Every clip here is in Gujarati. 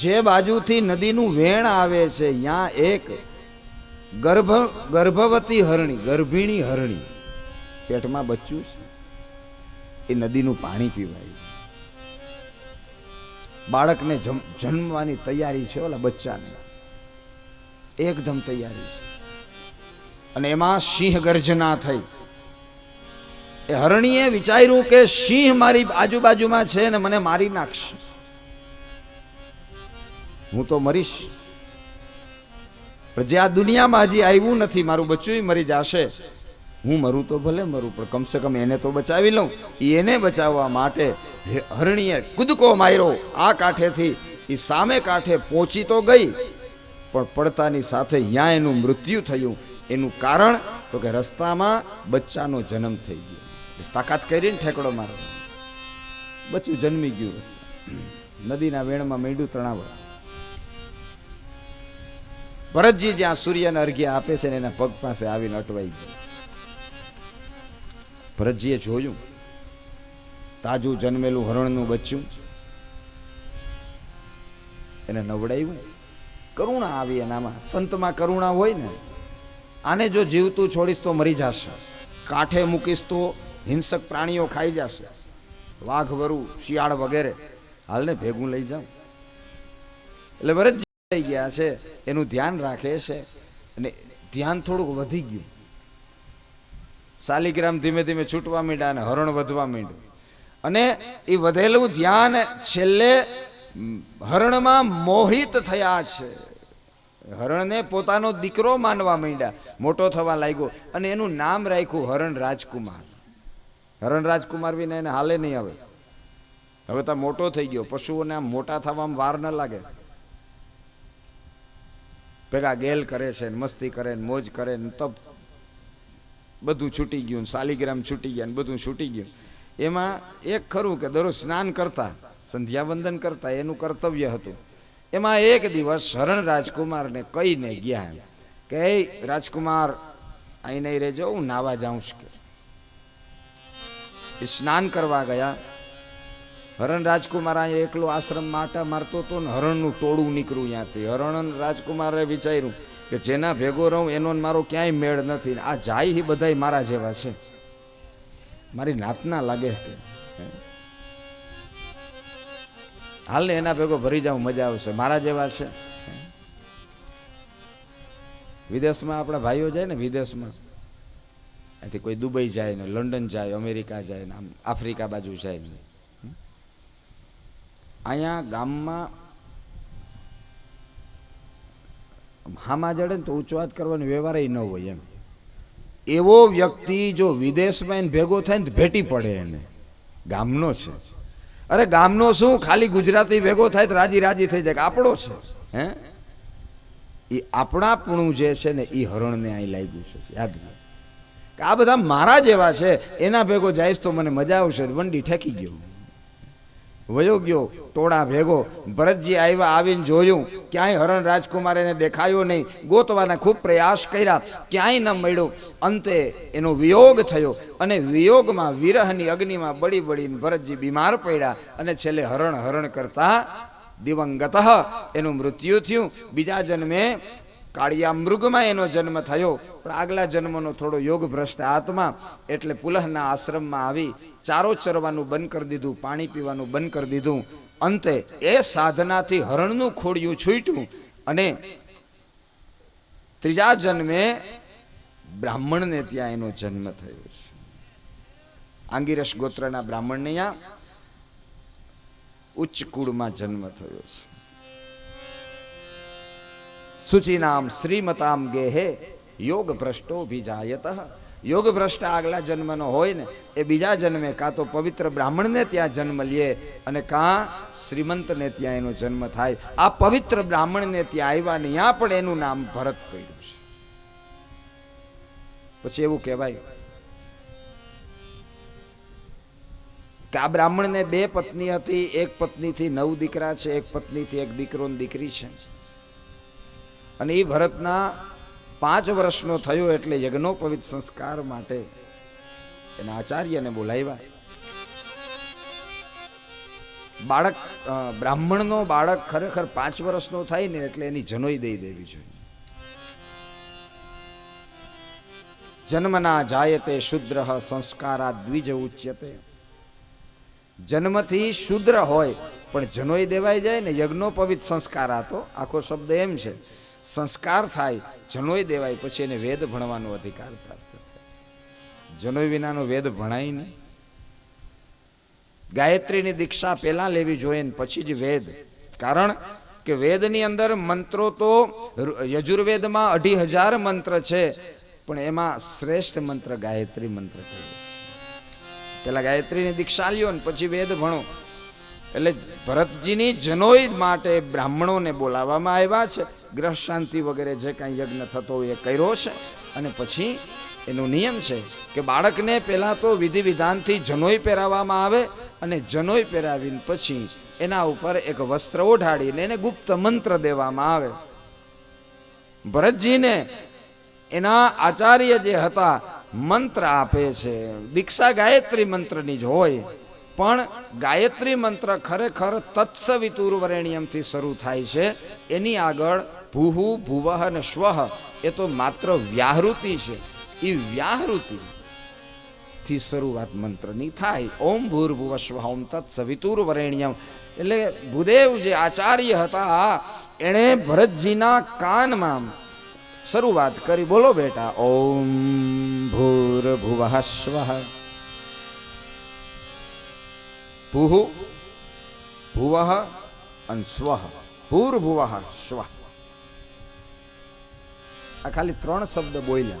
જે બાજુથી નદીનું વેણ આવે છે ત્યાં એક ગર્ભ, ગર્ભવતી હરણી, ગર્ભિણી હરણી પેટમાં બચ્ચું છે. એ નદીનું પાણી પીવાય. બાળકને જન્મવાની તૈયારી છે, ઓલા બચ્ચાને. એકદમ તૈયારી છે. અને એમાં સિંહ ગર્જના થઈ. એ હરણીએ વિચાર્યું કે સિંહ મારી આજુબાજુમાં છે ને મને મારી નાખશે. હું તો મરીશ. પણ જે આ દુનિયામાં હજી આવ્યું નથી, મારું બચ્ચું મરી જશે. હું મરું તો ભલે મરું, પણ કમસે કમ એને તો બચાવી લઉં. એને બચાવવા માટે હરણીએ કૂદકો માર્યો. આ કાંઠેથી એ સામે કાંઠે પહોંચી તો ગઈ, પણ પડતાની સાથે ત્યાં એનું મૃત્યુ થયું. એનું કારણ તો કે રસ્તામાં બચ્ચાનો જન્મ થઈ ગયો. તાકાત કરીને ઠેકડો મારો બચ્ચું જન્મી ગયું. નદીના વેણમાં મેંડું તણાવવા ભરતજી જ્યાં સૂર્યને અર્ઘ્ય આપે છે ને એના પગ પાસે આવીને અટવાઈ ગયો. ભરતજીએ જોયું, તાજું જન્મેલું હરણનું બચ્ચું એને નવડાવ્યું કરુણા આવી એનામાં. સંતમાં કરુણા હોય ને, આને જો જીવતું છોડીશ તો મરી જશે. કાંઠે મૂકીશ તો હિંસક પ્રાણીઓ ખાઈ જશે. વાઘ, વરુ, શિયાળ વગેરે હાલને ભેગું લઈ જાઉં. એટલે ભરતજી થઈ ગયા છે, એનું ધ્યાન રાખે છે અને ધ્યાન થોડુંક વધી ગયું. શાલિગ્રામ ધીમે ધીમે છૂટવા માંડ્યા અને હરણ વધવા માંડ્યું. અને એ વધેલું ધ્યાન છેલ્લે હરણમાં મોહિત થયા છે. હરણને પોતાનો દીકરો માનવા માંડ્યા. મોટો થવા લાગ્યો અને એનું નામ રાખ્યું હરણ રાજકુમાર. હરણ રાજકુમાર વિના એને હાલે નહીં આવે. હવે તો મોટો થઈ ગયો. પશુઓને આમ મોટા થવામાં વાર ન લાગે. ભેગા ગેલ કરે છે મસ્તી કરે ને મોજ કરે ને તપ. બધું છૂટી ગયું ને શાલિગ્રામ છૂટી ગયા ને બધું છૂટી ગયું. એમાં એક ખરું કે દરરોજ સ્નાન કરતા સંધ્યા વંદન કરતા એનું કર્તવ્ય હતું. એમાં એક દિવસ શરણ રાજકુમારને કહીને ગયા કે રાજકુમાર, અહીં નહીં રહેજો, હું નાવા જાઉં કે સ્નાન કરવા ગયા. હરણ રાજકુમાર અહીંયા એકલો આશ્રમ માટા મારતો હતો ને હરણનું ટોળું નીકળ્યું ત્યાંથી. હરણ રાજકુમારે વિચાર્યું કે જેના ભેગો રહું એનો મારો ક્યાંય મેળ નથી. આ જાય એ બધાય મારા જેવા છે. મારી નાતના લાગે કે. હાલ ને એના ભેગો ભરી જાઉં, મજા આવશે. મારા જેવા છે. વિદેશમાં આપણા ભાઈઓ જાય ને વિદેશમાં. એથી કોઈ દુબઈ જાય ને લંડન જાય, અમેરિકા જાય ને આમ આફ્રિકા બાજુ જાય. ને અહીંયા ગામમાં હામા જડે ને તો ઉચ્ચવાત વાત કરવાનો વ્યવહાર ન હોય એમ. એવો વ્યક્તિ જો વિદેશમાં એને ભેગો થાય ને ભેટી પડે એને. ગામનો છે. અરે ગામનો શું? ખાલી ગુજરાતી ભેગો થાય તો રાજી રાજી થઈ જાય આપણો છે, હે? એ આપણાપણું જે છે ને એ હરણને અહીં લાગ્યું છે, યાદ. કે આ બધા મારા જેવા છે, એના ભેગો જઈશ તો મને મજા આવશે, વંડી ઠેકી ગયો વયો ગયો ટોળા ભેગો. ભરતજી આવ્યા આવીને જોયું, ક્યાંય હરણ રાજકુમાર એને દેખાયો નહીં. ગોતવાના ખૂબ પ્રયાસ કર્યા, ક્યાંય ન મળ્યો. અંતે એનો વિયોગ થયો અને વિયોગમાં વિરહની અગ્નિમાં બળી બળીને ભરતજી બીમાર પડ્યા અને છેલ્લે હરણ હરણ કરતા દિવંગત એનું મૃત્યુ થયું. બીજા જન્મે કાળિયા મૃગમાં એનો જન્મ થયો. પણ આગલા જન્મનો થોડો યોગ ભ્રષ્ટ આત્મા એટલે પુલહના આશ્રમમાં આવી ચારો ચરવાનું બંધ કરી દીધું, પાણી પીવાનું બંધ કરી દીધું. અંતે એ સાધનાથી હરણનું ખોડિયું છૂટ્યું અને ત્રીજા જન્મે બ્રાહ્મણને ત્યાં એનો જન્મ થયો છે. આંગીરસ ગોત્રના બ્રાહ્મણને ત્યાં ઉચ્ચ કુળમાં જન્મ થયો છે. સુચિનામ શ્રીમતામ ગેહે યોગ ભ્રષ્ટો ભીજાયત યોગ ભ્રષ્ટ આગલા જન્મનો હોય ને એ બીજા જન્મે કાં તો પવિત્ર બ્રાહ્મણને ત્યાં જન્મ લે અને કાં શ્રીમંતને ત્યાં એનો જન્મ થાય આ પવિત્ર બ્રાહ્મણને ત્યાં આવ્યા ને ત્યાં પણ એનું નામ ભરત પડ્યું છે પછી એવું કહેવાય કે આ બ્રાહ્મણને બે પત્ની હતી, એક પત્નીથી નવ દીકરા છે, એક પત્નીથી એક દીકરો દીકરી છે. અને એ ભરતના પાંચ વર્ષનો થયો એટલે યજ્ઞોપવિત સંસ્કાર માટે એના આચાર્યને બોલાવ્યા. બાળક બ્રાહ્મણનો બાળક ખરેખર પાંચ વર્ષનો થાય ને એટલે એની જનોઈ દઈ દેવી જોઈએ. જન્મના જાયતે શુદ્ર સંસ્કારા દ્વિજ ઉચ્યતે. જન્મથી શુદ્ર હોય, પણ જનોઈ દેવાઈ જાય ને યજ્ઞોપવિત સંસ્કાર આ તો આખો શબ્દ એમ છે. સંસ્કાર થાય, જનોય દેવાય. પછી એને વેદ ભણવાનો અધિકાર પ્રાપ્ત થાય જનોય વિનાનો વેદ ભણાય નહીં. ગાયત્રીની દીક્ષા પહેલા લેવી જોઈએ પછી જ વેદ. કારણ કે વેદની અંદર મંત્રો તો યજુર્વેદમાં અઢી હજાર મંત્ર છે, પણ એમાં શ્રેષ્ઠ મંત્ર ગાયત્રી મંત્ર છે. પેલા ગાયત્રીની દીક્ષા લ્યો ને પછી વેદ ભણો. એટલે ભરતજીની જનોઈ માટે બ્રાહ્મણોને બોલાવવામાં આવ્યા છે. ગ્રહ શાંતિ વગેરે જે કાંઈ યજ્ઞ થતો હોય એ કર્યો છે. અને પછી એનો નિયમ છે કે બાળકને પહેલા તો વિધિ વિધાનથી જનોઈ પહેરાવવામાં આવે અને જનોઈ પહેરાવીને પછી એના ઉપર એક વસ્ત્ર ઓઢાડીને એને ગુપ્ત મંત્ર દેવામાં આવે. ભરતજીને એના આચાર્ય જે હતા મંત્ર આપે છે. દીક્ષા ગાયત્રી મંત્રની જ હોય. પણ ગાયત્રી મંત્ર ખરેખર તત્સવિતુર વરેણ્યમથી શરૂ થાય છે. એની આગળ ભૂહુ, ભુવહ અને સ્વહ એ તો માત્ર વ્યાહૃતિ છે. એ વ્યાહૃતિ થી શરૂઆત મંત્રની થાય. ઓમ ભૂર્ભુવ સ્વ ઓમ તત્સવિતુર વરેણ્યમ એટલે ભૂદેવ જે આચાર્ય હતા, એણે ભરતજીના કાનમાં શરૂઆત કરી. બોલો બેટા, ઓમ ભૂર્ભુવ સ્વ ભૂહુ ભુવઃ અને સ્વઃ ભૂર્ભુવ સ્વ આ ખાલી ત્રણ શબ્દ બોલ્યા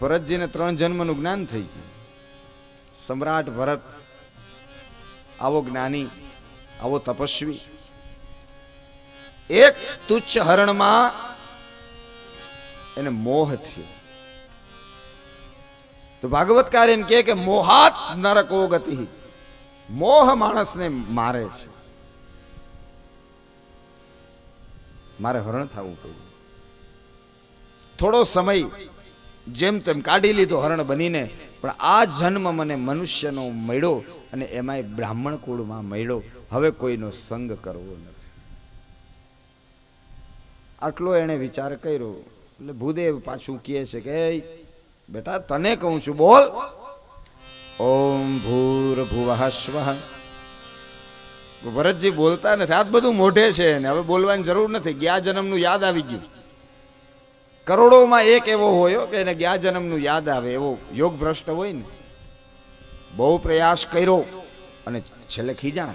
ભરતજીને ત્રણ જન્મનું જ્ઞાન થઈ ગયું. સમ્રાટ ભરત, આવો જ્ઞાની, આવો તપસ્વી. એક તુચ્છ હરણમાં એને મોહ થયો. તો ભાગવતકાર એમ કે મોહાત નરકો ગતિ. મોહ માણસને મારે છે. મારે હરણ થવું પડ્યું. થોડો સમય જેમ તેમ કાઢી લીધો હરણ બનીને પણ આ જન્મ મને મનુષ્યનો મળ્યો અને એમાંય બ્રાહ્મણ કુળમાં મળ્યો. હવે કોઈનો સંગ કરવો નથી. આટલો એણે વિચાર કર્યો. એટલે ભૂદેવ પાછું કહે છે કે "એય, બેટા, તને કહું છું, બોલ. ઓમ ભૂર ભુવઃ સ્વઃ. ભરતજી બોલતા નથી. આ બધું મોઢે છે ને હવે બોલવાની જરૂર નથી. ગયા જન્મનું યાદ આવી ગયું. કરોડોમાં એક એવો હોય કે એને ગયા જન્મનું યાદ આવે. એવો યોગ ભ્રષ્ટ હોય ને. બહુ પ્રયાસ કર્યો. અને છેલ્લે ખીજાણ.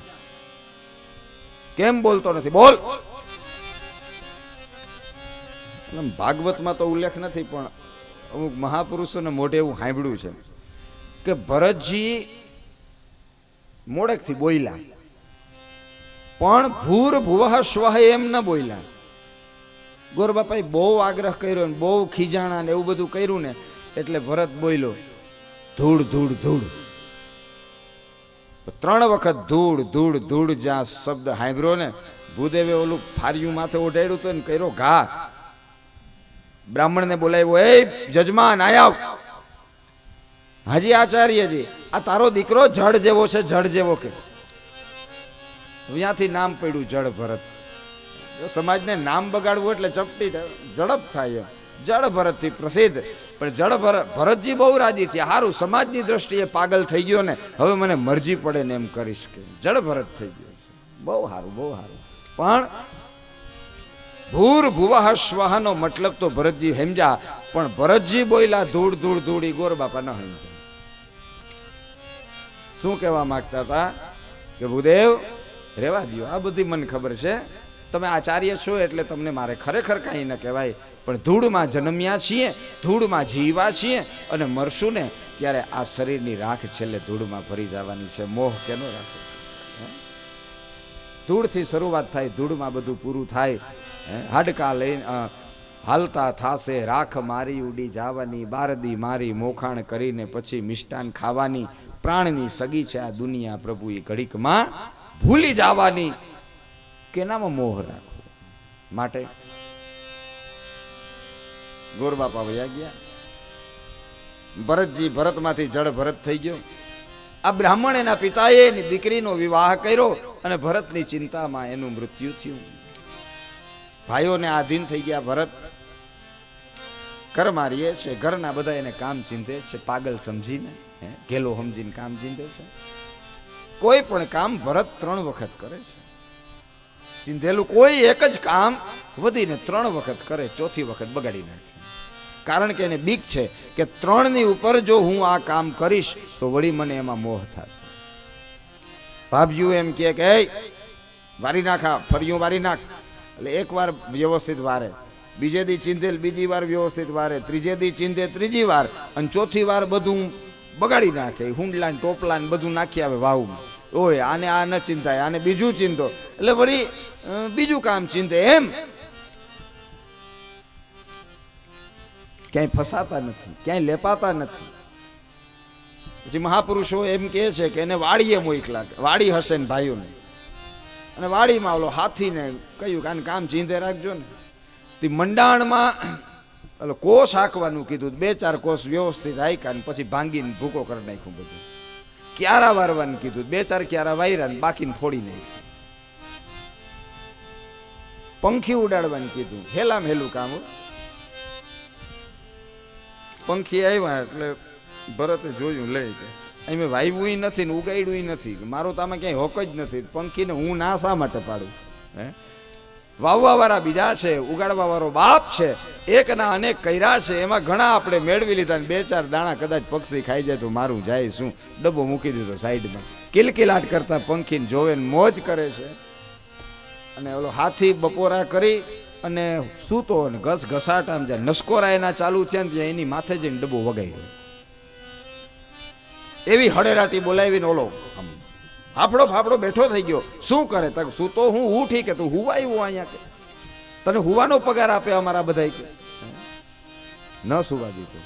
કેમ બોલતો નથી? બોલ. ભાગવતમાં તો ઉલ્લેખ નથી, પણ અમુક મહાપુરુષોને મોઢે એવું સાંભળ્યું છે કે ભરતજી મોડેકથી બોલ્યા, પણ ભૂર ભુવઃ સ્વહ એમ ન બોલ્યા. ગોરબાપાએ બહુ આગ્રહ કર્યો ને બહુ ખીજાણા ને એવું બધું કર્યું ને, એટલે ભરત બોલ્યો, ધૂળ ધૂળ ધૂળ. ત્રણ વખત ધૂળ ધૂળ ધૂળ જ્યાં શબ્દ સાંભળ્યો ને, ભૂદેવે ઓલું ફાર્યું માથે ઓઢાડ્યું તો ને કર્યો ઘા. બ્રાહ્મણને બોલાવ્યો, એ જજમાન આયાવ હાજી આચાર્યજી, આ તારો દીકરો જળ જેવો છે, જળ જેવો કે. ત્યાંથી નામ પડ્યું જળ ભરત. સમાજને નામ બગાડવું એટલે ચપટી ઝડપ થાય. જળ ભરતથી પ્રસિદ્ધ. પણ જળ ભરત ભરતજી બહુ રાજી થયા. સારું સમાજની દ્રષ્ટિએ પાગલ થઈ ગયો ને, હવે મને મરજી પડે ને એમ કરીશ કે. જળ ભરત થઈ ગયો બહુ સારું બહુ સારું પણ ભૂર ભુવઃ સ્વાહનો મતલબ તો ભરતજી હેમજા, પણ ભરતજી બોયલા ધૂળ ધૂળ ધૂળ ગોર બાપા ન હેમજા. શું કહેવા માંગતા હતા? કે ભૂદેવ, રેવા દો આ બધી મને ખબર છે. તમે આચાર્ય છો એટલે તમને મારે ખરેખર કાંઈ ન કહેવાય, પણ ધૂળમાં જન્મ્યા છીએ, ધૂળમાં જીવા છીએ અને મરશું ને ત્યારે આ શરીરની રાખ છેલ્લે ધૂળમાં ભરી જવાની છે. મોહ કેનો રાખો? ધૂળથી શરૂઆત થાય, ધૂળમાં બધું પૂરું થાય? હાડકા લઈને હાલતા થાશે, રાખ મારી ઉડી જવાની, બારદી મારી મોખાણ કરીને પછી મિષ્ટાન ખાવાની, પ્રાણની સગી છે આ દુનિયા પ્રભુ એ ઘડીકમાં ભૂલી જવાની. કેનામાં મોહ રાખવો? માટે? ગોરબાપા વયા ગયા. ભરતજી ભરતમાંથી જળ ભરત થઈ ગયો. આ બ્રાહ્મણ એના પિતાએ દીકરીનો વિવાહ કર્યો અને ભરતની ચિંતામાં એનું મૃત્યુ થયું. ભાઈઓને આધીન થઈ ગયા, ભરત કર મારીએ છે, ઘરના બધા એને કામ ચીંધે છે, પાગલ સમજીને ઘેલો સમજીને કામ ચીંધે છે. કોઈ પણ કામ ભરત ત્રણ વખત કરે છે. ચિંધેલું કોઈ એક જ કામ વધીને ત્રણ વખત કરે, ચોથી વખત બગાડી નાખે. કારણ કે એને બીક છે કે ત્રણની ઉપર જો હું આ કામ કરીશ, તો વળી મને એમાં મોહ થશે. ભાભ્યું એમ કે વારી નાખા ફરિયું વારી નાખ. એટલે એક વાર વ્યવસ્થિત વારે. બીજે દી ચિંધેલ, બીજી વાર વ્યવસ્થિત વારે. ત્રીજે દી ચિંધે, ત્રીજી વાર. અને ચોથી વાર બધું બગાડી નાખે. હુંડલા ને ટોપલા ને બધું નાખી આવે વાવમાં. ઓય, આને આ ન ચિંતાય આને બીજું ચિંતો એટલે વળી બીજું કામ ચિંતે એમ. ક્યાંય ફસાતા નથી, ક્યાંય લેપાતા નથી. પછી મહાપુરુષો એમ કહે છે કે એને વાડીએ લાગે. વાડી હશે ને ભાઈઓને. અને વાડીમાં ઓલો હાથીને કહ્યું કે આને કામ ચીંધે રાખજો ને. તે મંડાણમાં ઓલો કોષ હાંકવાનું કીધું. બે ચાર કોષ વ્યવસ્થિત હાંક્યા પછી ભાંગીને ભૂકો કરી નાખ્યું બધું. ક્યારા વારવાનું કીધું. બે ચાર ક્યારા વાયરા ને બાકીને ફોડી નાખ્યું. પંખી ઉડાડવાનું કીધું. હેલામ હેલું કામ પંખી આવ્યા એટલે ભરતે જોયું લઈ કે અહીં મેં વાવ્યું નથી ને ઉગાડ્યું નથી. મારો તો આમાં ક્યાંય હોક જ નથી. પંખીને હું ના શા માટે પાડું? હે? વાવવા વાળા બીજા છે, ઉગાડવા વાળો બાપ છે, એકના અનેક કર્યા છે. એમાં ઘણા આપણે મેળવી લીધા ને બે ચાર દાણા કદાચ પક્ષી ખાઈ જાય તો મારું જાય શું? ડબ્બો મૂકી દીધો સાઈડમાં. કિલકિલાટ કરતા પંખીને જોવે ને મોજ કરે છે. અને ઓલો હાથી બપોરા કરી અને સૂતો ઘસ ઘસાટ આમ નસકોરા એના ચાલુ થયા ને ત્યાં એની માથે જઈને ડબ્બો વગાડ્યો એવી હળેરાટી બોલાવીને ઓલો, આમ ફાફડો બેઠો થઈ ગયો. શું કરે? તક શું તો હું ઉઠી કે તું હુવા આવ્યું અહીંયા કે? તને હુવાનો પગાર આપે અમારા બધા કે? ન સુવા દીધું.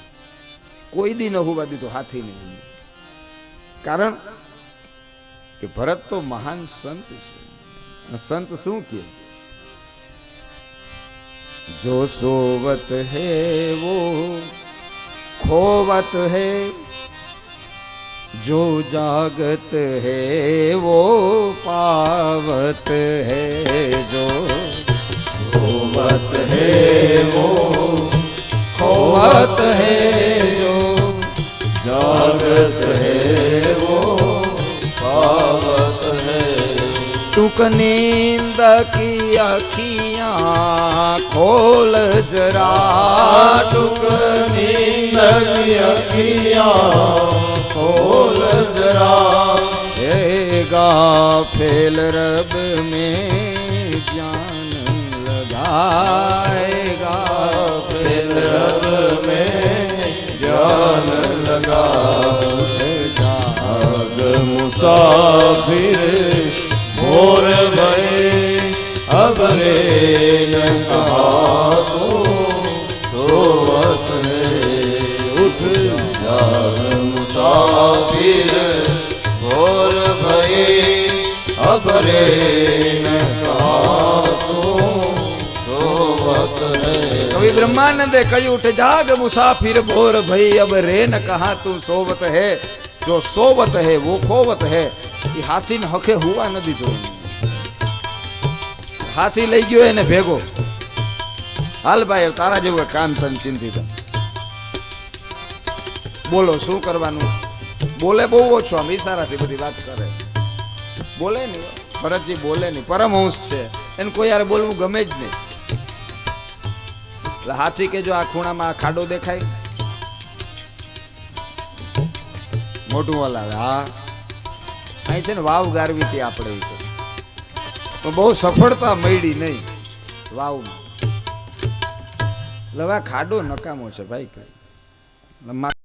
કોઈ દી ન હુવા દીધું હાથી નહીં કારણ કે ભરત તો મહાન સંત છે. સંત શું કે? જો સોવત હે વો, ખોવત હે जो जागत है वो पावत है, जो सोवत है वो खोवत है, जो जागत है वो पावत है। टुक नींद की अखियाँ खोल जरा, टुक नींद की अखियाँ खोल जरा हे गाफिल रब में ज्ञान लगाएगा फिर रब में ज्ञान लगा आग मुसाफिर બ્રહ્માનંદે કહ્યું ઉઠ જાગ મુસાફિર ભોર ભઈ અબ રે કહા તું સોવત હે? જો સોવત હે વો ખોવત હે? એ હાથીને હખે હુવા ન દીધો હાથી લઈ ગયો એને ભેગો. હાલ ભાઈ તારા જેવું કામ તન ચિંતિત. બોલો શું કરવાનું? બોલે બહુ ઓછો આમ ઈશારાથી બધી વાત કરે. બોલે નહીં ભરતજી બોલે નહીં, પરમહંસ છે. એને કોઈ યાર બોલવું ગમે જ નહીં. એટલે હાથી કે જો આ ખૂણામાં આ ખાડો દેખાય. મોટું હલાવે, હા. અહીં છે ને વાવ ગારવી હતી આપણે તો. બહુ સફળતા મળી નહીં વાવમાં. એટલે ખાડો નકામો છે ભાઈ. કઈ